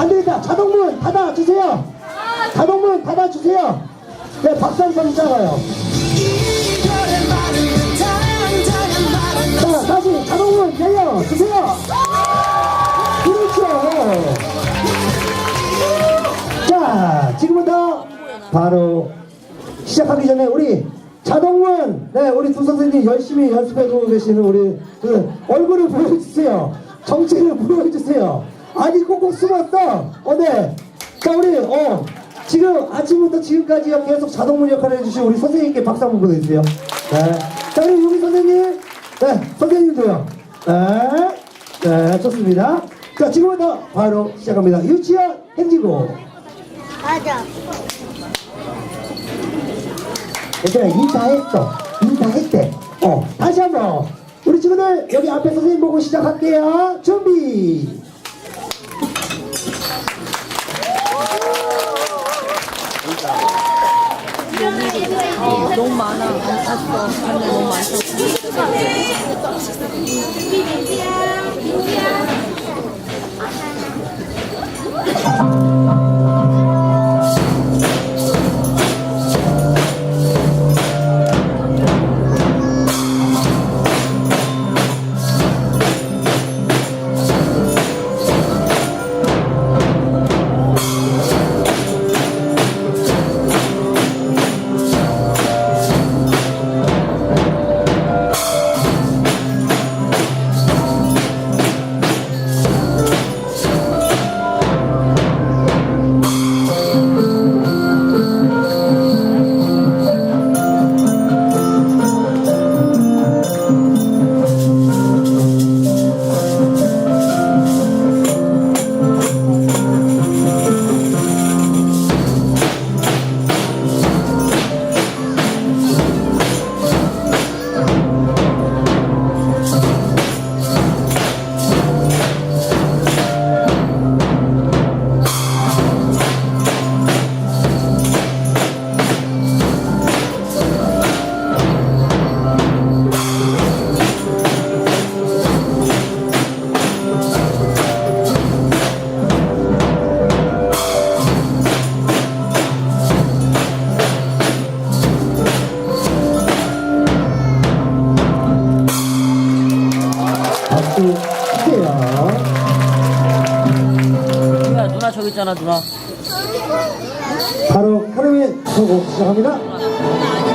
안 되겠다. 자동문 닫아주세요. 자동문 닫아주세요. 네, 박수 한번 짜봐요. 자, 다시 자동문 열려주세요. 그렇죠. 자, 지금부터 바로 시작하기 전에 우리 자동문, 네, 우리 두 선생님 열심히 연습하고 계시는 우리 그 얼굴을 보여주세요. 정체를 보여주세요. 아니, 꼭꼭 숨었어. 어, 네. 자, 우리, 어, 지금 아침부터 지금까지 계속 자동문 역할을 해주신 우리 선생님께 박수 한번 보내주세요. 네. 자, 우리 유미 선생님. 네, 선생님도요. 네. 네, 좋습니다. 자, 지금부터 바로 시작합니다. 유치원 행진곡. 맞아. 얘들아 인사 했어 인사 했대 어 다시 한번 우리 친구들 여기 앞에 선생님 보고 시작할게요 준비 너무 많아. 안 탔어. 근데 너무 많어. 있잖아, 누나. 바로 하루의 선곡 시작합니다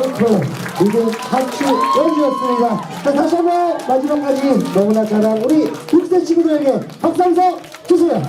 포크 이제 같이 연주였습니다. 자, 다시 한번 마지막까지 너무나 잘한 우리 육세 친구들에게 박수 한번 주세요.